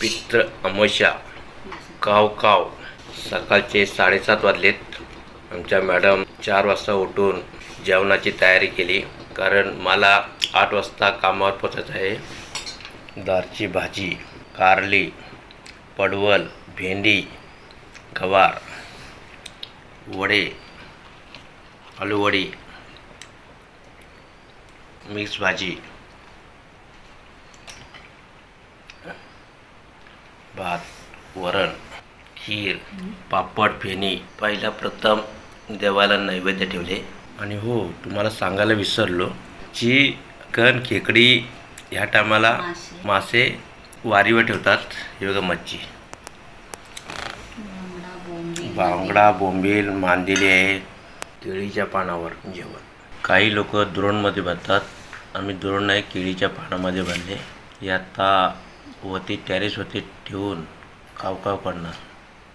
पित्र अमोशा काव काव सकाळचे साडेसात वाजलेत. आमच्या मॅडम चार वाजता उठून जेवणाची तयारी केली कारण मला आठ वाजता कामावर पोचायचं आहे. दारची भाजी कारली पडवल भेंडी गवार वडे आलूवडी मिक्स भाजी भात वरण खीर पापड फेणी पहिला प्रथम देवाला नैवेद्य ठेवले. आणि हो तुम्हाला सांगायला विसरलो चिकन खेकडी ह्या टायमाला मासे. वारीवर ठेवतात. हे बघा मच्छी. बांगडा बोंबील. बांगडा बोंबील मांदेली आहे. केळीच्या पानावर जेवण. काही लोक दुरणमध्ये बांधतात आम्ही दुरण नाही केळीच्या पानामध्ये बांधले हे आता वरती टॅरेसवरती ठेवून काव काव करणार.